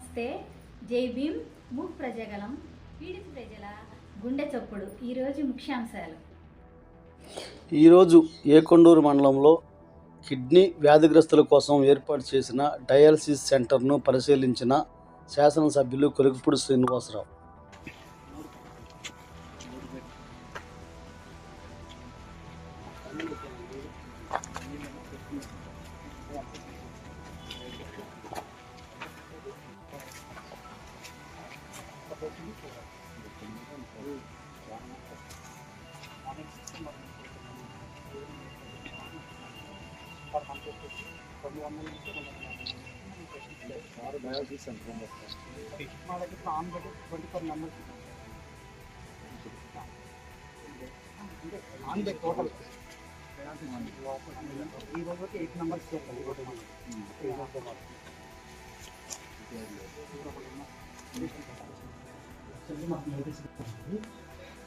నమస్తే. జై భీమ్. మూక్ ప్రజగలం. పీడిత ప్రజల గుండె చొప్పుడు. ఈరోజు ముఖ్యాంశాలు. ఈరోజు ఏకొండూరు మండలంలో కిడ్నీ వ్యాధిగ్రస్తుల కోసం ఏర్పాటు చేసిన డయాలసిస్ సెంటర్ను పరిశీలించిన శాసనసభ్యులు కొలుకుపూడి శ్రీనివాసరావు. అంటే టోటల్ ఈ రోజుకి ఎయిట్ నెంబర్స్ చేస్తాం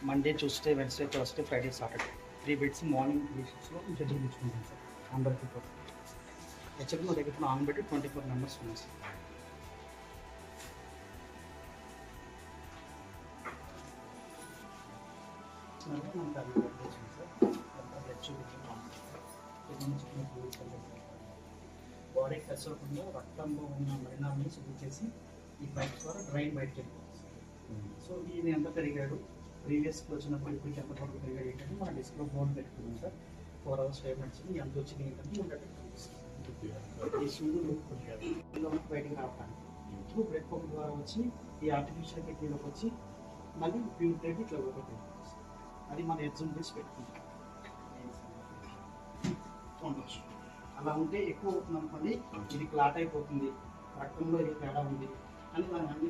Monday Tuesday Wednesday Thursday Friday Saturday three beds morning three షిఫ్ట్స్లో schedule తీసుకుంటాం సార్ అందరికీ హెచ్ఎల్ మా దగ్గర ఆన్ పెట్టి ట్వంటీ ఫోర్ మెంబర్స్ ఉన్నాయి సార్. బాడీ టచ్ అవ్వకుండా రక్తంలో ఉన్న మరణాన్ని శుద్ధి చేసి ఈ పైప్ ద్వారా డ్రైన్ బయటకి వెళ్ళిపోతుంది సో ఈయన ఎంత పెరిగాడు? ప్రీవియస్ వచ్చినప్పుడు ఇప్పుడు ఎంత వరకు పెరిగాడు ఏంటంటే మన డిస్క్లో ఫోన్ పెట్టుకున్నాం sir. Four hours five minutes ఎంత వచ్చింది ఏంటంటే మనం పెట్టుకుంటాం ఈ సూర్యుడు బయటికి రావడానికి ఇప్పుడు బ్రెడ్ పంప్ ద్వారా వచ్చి ఈ ఆర్టిఫిషియల్ కిడ్నీలోకి వచ్చి మళ్ళీ ప్యూర్ బ్రెడ్ ఇట్లా ఒకటి అది మన ఎగ్జామ్ చేసి పెట్టుకుంటాం. ఉండొచ్చు అలా ఉంటే ఎక్కువ అవుతుంది అనుకోండి ఇది క్లాట్ అయిపోతుంది. రక్తంలో ఇది తేడా ఉంది అని మనం అన్ని